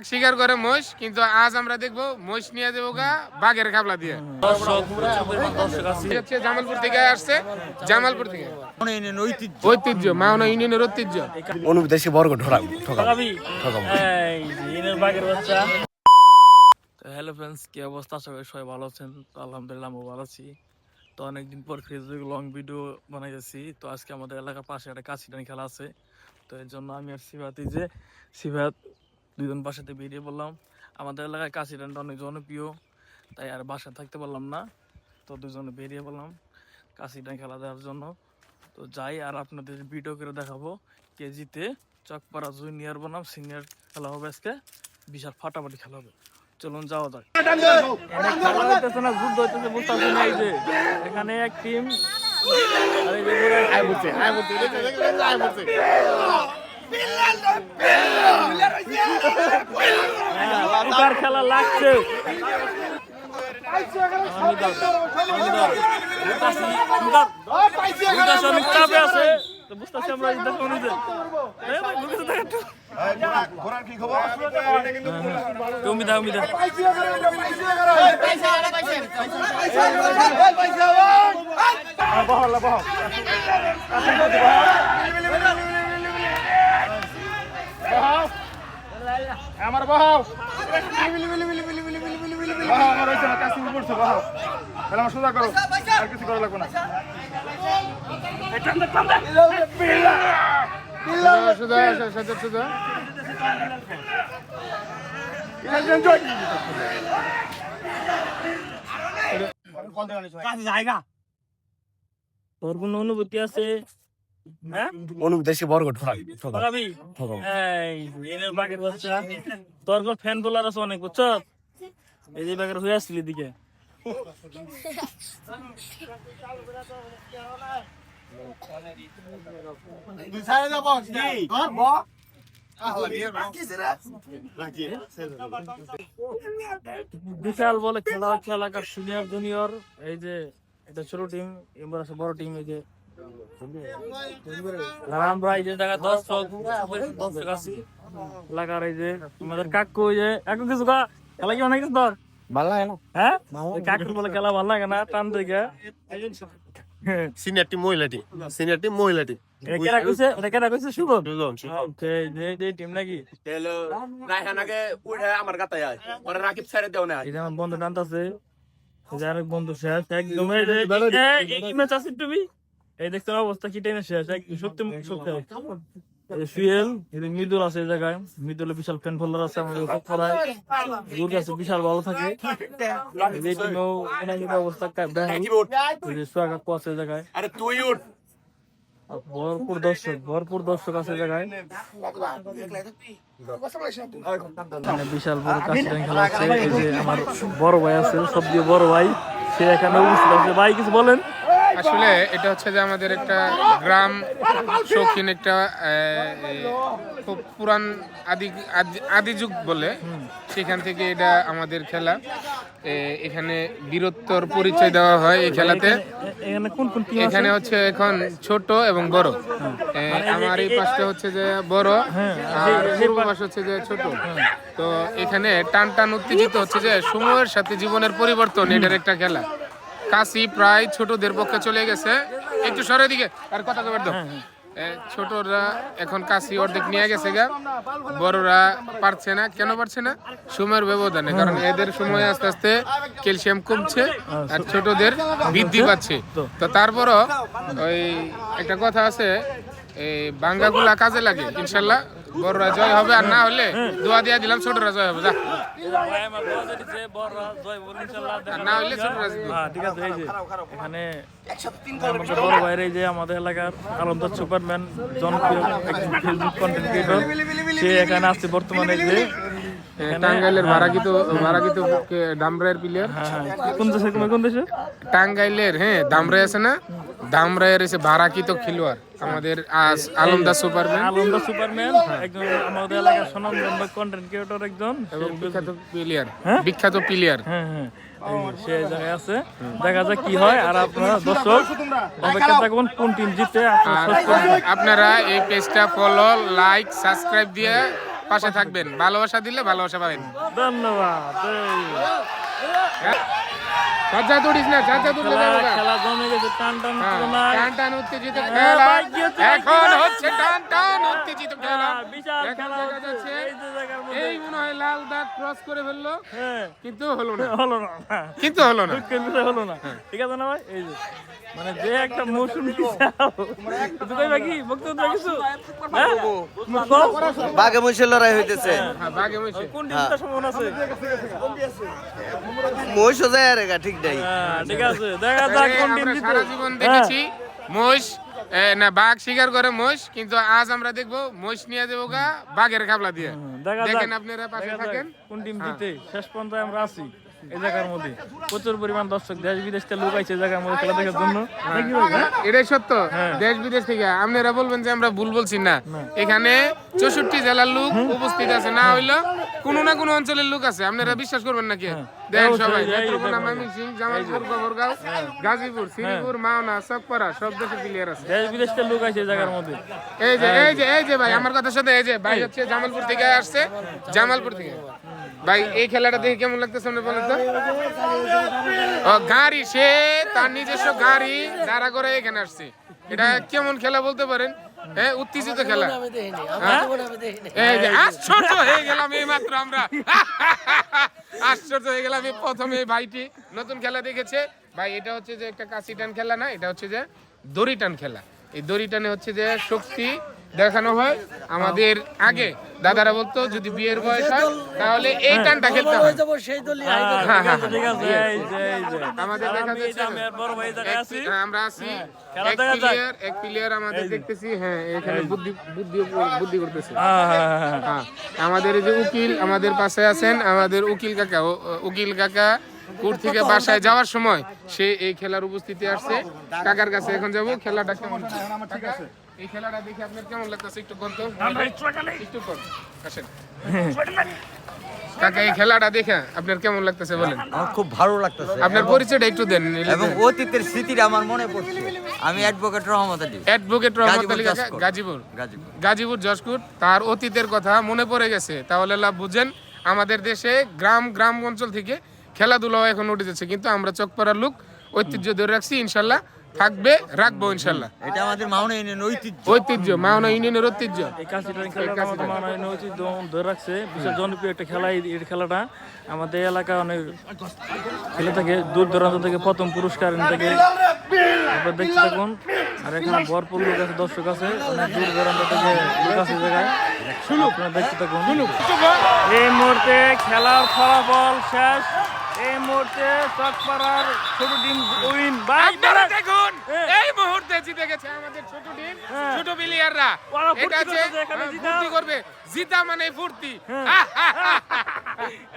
বাঘ শিকার করে মহিষ কিন্তু আজ আমরা দেখব মহিষ নিয়ে দেবো গা বাঘের খাবলা দিয়ে। জামালপুর থেকে আসছে জামালপুর থেকে। ঐতিহ্য ঐতিহ্য। মাওনা ইউনিয়নের বর্গ তো হ্যালো ফ্রেন্ডস কি অবস্থা? করি সবাই ভালো আছেন। তো আলহামদুলিল্লাহ আমি ভালো আছি। তো অনেকদিন পর ফেসবুক লং ভিডিও বানাইতেছি। তো আজকে আমাদের এলাকার পাশে একটা কাছিটানি খেলা আছে। তো এর জন্য আমি আর সিভাতি যে সিভাত দুজন বাসাতে বেরিয়ে পড়লাম। আমাদের এলাকায় কাশি কাছিটানটা অনেক জনপ্রিয় তাই আর বাসায় থাকতে পারলাম না। তো দুজনে বেরিয়ে পড়লাম কাছিটান খেলা দেওয়ার জন্য। তো যাই আর আপনাদের ভিডিও করে দেখাবো। কেজিতে চকপাড়া জুনিয়র বনাম সিনিয়র খেলা হবে আজকে। বিশাল ফাটাফাটি খেলা হবে। চলুন যাওয়া যাক। যে। এখানে এক টিম আর যে পুরো হ্যাঁ, ফুটার খেলা লাগছে। দাও, দাও। অনেক চাপে আছে বুঝতেছি আমরা এই দেখো নিজে এ ভাই, বুঝতে তুমি দাও তুমি দাও আমার বাহাও। বাহাও আমার হয়েছে না কাশি পড়ছে বাহাও। তাহলে আমার সোজা করো আর কিছু করা লাগবে না। সোজা সোজা সোজা তোর কোনো অনুভূতি আছে? হ্যাঁ? ঠকাবো এনের বাগের বাচ্চা তোর কোন ফ্যান আছে অনেক বুঝছ? এই যে বাগের হয়ে আসছিলি দিকে বিশাল বলে খেলা খেলাকার সিনিয়র জুনিয়র এই যে এটা ছোট টিম এবার আছে বড় টিম এই যে আমরা এই যে এই যে আমাদের কাকু এই যে কাকু কিছু খেলা কি অনেক কিছু তোর ভালো লাগে না? হ্যাঁ? কাকুর বলে খেলা ভালো লাগে না টান থেকে সিনিয়র মহিলাটি সিনিয়র মহিলাটি। কেনা কইছে এটা কেনা কইছে শুভ দুজন ওকে এই যে টিম নাকি? হ্যালো আমার গাতায় আয়। পরে রাকিব ছেড়ে দেও না। এই বন্ধু টানতাছে। বন্ধু শেষ একদম তুমি? এই দেখছেন অবস্থা কি টেনে শেষ? সত্যি মৃদুল আছে এই জায়গায় মৃদুলের বিশাল ফ্যান ফলোয়ার আছে আমাদের দূর কাছে বিশাল ভালো থাকে। এই টিমেও এনাদের অবস্থা আছে এই জায়গায়। আরে তুই উঠ। ভরপুর দর্শক ভরপুর দর্শক আছে জায়গায়। বিশাল বড় কাস্টিং খেলা আছে এই যে আমার বড় ভাই আছে সবচেয়ে বড় ভাই সে এখানে উপস্থিত আছে। ভাই কিছু বলেন? আসলে এটা হচ্ছে যে আমাদের একটা গ্রাম শৌখিন একটা খুব পুরান আদি আদি- যুগ বলে। সেখান থেকে এটা আমাদের খেলা। এখানে বীরত্বর পরিচয় দেওয়া হয় এই খেলাতে। এখানে হচ্ছে এখন ছোট এবং বড়। আমার এই পাশটা হচ্ছে যে বড় আর পূর্ব পাশ হচ্ছে যে ছোট। তো এখানে টান টান উত্তেজিত হচ্ছে যে সময়ের সাথে জীবনের পরিবর্তন এটার একটা খেলা। কাশি প্রায় ছোটদের পক্ষে চলে গেছে। একটু সরে দিকে আর কথা কবার দাও। ছোটরা এখন কাশি অর্ধেক নিয়ে গেছে গা। বড়রা পারছে না কেন পারছে না? সময়ের ব্যবধানে কারণ এদের সময় আস্তে আস্তে ক্যালসিয়াম কমছে আর ছোটদের বৃদ্ধি পাচ্ছে। তো তারপরও ওই একটা কথা আছে এই বাঙ্গাগুলা কাজে লাগে ইনশাল্লাহ। বড়রা জয় হবে আর না হলে দোয়া দিয়া দিলাম ছোটরা জয় হবে যা। না হইলে ছোটরা হ্যাঁ ঠিক আছে এই যে এখানে আমাদের বড় ভাইয়ের যে আমাদের এলাকার আলমদার সুপারম্যান জনপ্রিয় একজন ফেসবুক কন্টেন্ট ক্রিয়েটর সে এখানে আসছে বর্তমানে যে। এ, টাঙ্গাইলের ভাড়াকিত ভাড়াকিত দামরায়ের প্লেয়ার হ্যাঁ হ্যাঁ। কোন দেশে কোন দেশে? টাঙ্গাইলের হ্যাঁ দামরাই আছে না? দামরায়ের এসে ভাড়াকিত খেলোয়াড়। আমাদের আজ আলমদার সুপারম্যান। আলমদার সুপারম্যান একজন আমাদের এলাকার সুনামধন্য কন্টেন্ট ক্রিয়েটর একজন। এবং বিখ্যাত প্লেয়ার হ্যাঁ? বিখ্যাত প্লেয়ার হ্যাঁ হ্যাঁ। সে জায়গায় আছে। দেখা যাক কি হয়। আর আপনারা দর্শক অপেক্ষা থাকুন কোন টিম জিতে আপনারা এই পেজটা ফলো লাইক সাবস্ক্রাইব দিয়ে পাশে থাকবেন। ভালোবাসা দিলে ভালোবাসা পাবেন। ধন্যবাদ। না। খেলা জমে গেছে। টান টান হ্যাঁ, টান টান উত্তেজিত হ্যাঁ, খেলা। ভাই, কি হচ্ছে, এখন হচ্ছে টান টান উত্তেজিত খেলা। হ্যাঁ, বিশাল খেলা যাচ্ছে এই যে জায়গার মধ্যে। এই মনে হয় লাল দাগ ক্রস করে ফেলল। হ্যাঁ। কিন্তু হলো না। হলো না। কিন্তু হলো না। দুঃখের হলো না। ঠিক আছে না ভাই? এই যে মানে যে একটা মৌসুম দুটাই বাকি বক্তব্য কিছু হ্যাঁ? বাঘে মহিষের লড়াই হইতেছে। হ্যাঁ। বাঘে মহিষে কোন টিমটা সম্ভাবনা আছে? মহিষও যায় একা, ঠিক নাই। হ্যাঁ, ঠিক আছে। দেখা যাক কোন টিম জিতে। জীবন হ্যাঁ। দেখেছি। মহিষ এ, না বাঘ শিকার করে মহিষ কিন্তু আজ আমরা দেখব মহিষ নিয়ে যাব গা বাঘের খাবলা দিয়ে। দেখেন আপনারা পাশে থাকেন। কোন টিম হ্যাঁ। জিতে। শেষ পর্যন্ত আমরা আছি এই জায়গার মধ্যে। প্রচুর পরিমাণ দর্শক দেশ বিদেশ থেকে লোক আইছে জায়গার মধ্যে খেলা দেখার জন্য। হ্যাঁ? এটাই সত্য। দেশ বিদেশ থেকে আপনারা বলবেন যে আমরা ভুল বলছি না। এখানে চৌষট্টি জেলার লোক উপস্থিত আছে। না হইল কোনো না কোনো অঞ্চলের লোক আছে। আপনারা বিশ্বাস করবেন নাকি? দেখেন সবাই নেত্রকোনা ময়মনসিং জামালপুর গবরগাঁও গাজীপুর শ্রীপুর মাওনা সব দেশের প্লেয়ার আছে। দেশ বিদেশ লোক আইছে এই জায়গার মধ্যে। এই যে এই যে এই যে ভাই আমার কথার সাথে এই যে ভাই হচ্ছে জামালপুর থেকে আসছে জামালপুর থেকে। ভাই এই খেলাটা দেখে কেমন লাগতেছে আপনি বলেন তো? ও গাড়ি সে তার নিজস্ব গাড়ি যারা করে এখানে আসছে। এটা কেমন খেলা বলতে পারেন? হ্যাঁ উত্তেজিত খেলা। হ্যাঁ? এই যে আশ্চর্য হয়ে গেলাম এই মাত্র আমরা। আশ্চর্য হয়ে গেলাম এই প্রথমে ভাইটি নতুন খেলা দেখেছে। ভাই, এটা হচ্ছে যে একটা কাশি টান খেলা না, এটা হচ্ছে যে দড়ি টান খেলা। এই দড়ি টানে হচ্ছে যে শক্তি দেখানো হয়। আমাদের আগে দাদারা বলতো যদি বিয়ের বয়স হয় তাহলে এই টানটা খেলতে হয়। হ্যাঁ, ঠিক আছে, ঠিক আছে এই যে এই যে। আমাদের দেখা যাচ্ছে আছি। আমরা আছি। এক প্লেয়ার এক প্লেয়ার আমাদের দেখতেছি হ্যাঁ এখানে বুদ্ধি বুদ্ধি বুদ্ধি করতেছে। হ্যাঁ, হ্যাঁ, হ্যাঁ, হ্যাঁ। হ্যাঁ। আমাদের এই যে উকিল আমাদের পাশে আছেন আমাদের উকিল কাকা। উকিল কাকা কুর থেকে বাসায় যাওয়ার সময় সে এই খেলার উপস্থিতি আসছে। কাকার কাছে এখন যাব খেলাটা কেমন? কাকা, এই খেলাটা দেখে আপনার কেমন লাগতেছে? একটু তো একটু আসেন। কাকা এই খেলাটা দেখে আপনার কেমন লাগতেছে বলেন? আমার খুব ভালো লাগতেছে। আপনার পরিচয়টা একটু দেন এবং অতীতের স্মৃতিটা আমার মনে পড়ছে। আমি অ্যাডভোকেট রহমত আলী। অ্যাডভোকেট রহমত গাজীপুর, আলী গাজীপুর। গাজীপুর। গাজীপুর তার অতীতের কথা মনে পড়ে গেছে। তাহলে লাভ বুঝেন আমাদের দেশে গ্রাম গ্রাম অঞ্চল থেকে খেলাধুলাও এখন উঠে যাচ্ছে। কিন্তু আমরা চকপাড়ার লোক ঐতিহ্য ধরে রাখছি ইনশাল্লাহ থাকবে রাখব ইনশাল্লাহ। এটা আমাদের মাউনে ইউনিয়ন ঐতিহ্য। ঐতিহ্য মাওনা ইউনিয়নের ঐতিহ্য। এই কাশিটার খেলাটা আমাদের মানায় নৈতিক ধরে রাখছে। বিশেষ জনপ্রিয় একটা খেলা এই খেলাটা। আমাদের এলাকা অনেক খেলে থাকে দূর দূরান্ত থেকে প্রথম পুরস্কার এনে থাকে। আপনারা দেখতে থাকুন। আর এখানে ভরপুর লোক আছে দর্শক আছে। অনেক দূর দূরান্ত থেকে লোক আছে এই জায়গায়। আপনারা দেখতে থাকুন। এই মুহূর্তে খেলার ফলাফল শেষ। এই মুহূর্তে চকপাড়ার ছোট টিম উইন। বাই। জিতে গেছে আমাদের ছোট টিম হ্যাঁ। ছোট প্লেয়াররা এটা আছে হ্যাঁ। ফুর্তি করবে। জিতা মানে ফুর্তি। হ্যাঁ।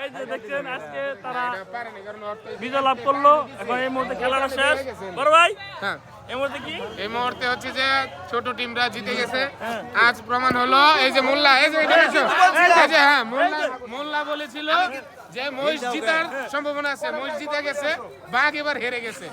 এই যে দেখছেন আজকে তারা এটা পারেনি কারণ অর্থ বিজয় লাভ করল। এখন এই মুহূর্তে খেলাটা শেষ। বড় ভাই হ্যাঁ। এই মুহূর্তে কি? এই মুহূর্তে হচ্ছে যে ছোট টিমরা জিতে গেছে। হ্যাঁ। আজ প্রমাণ হলো এই যে মোল্লা এই যে এই যে হ্যাঁ মোল্লা মোল্লা বলেছিল যে মহিষ জিতার সম্ভাবনা আছে মহিষ জিতে গেছে বাঘ এবার হেরে গেছে।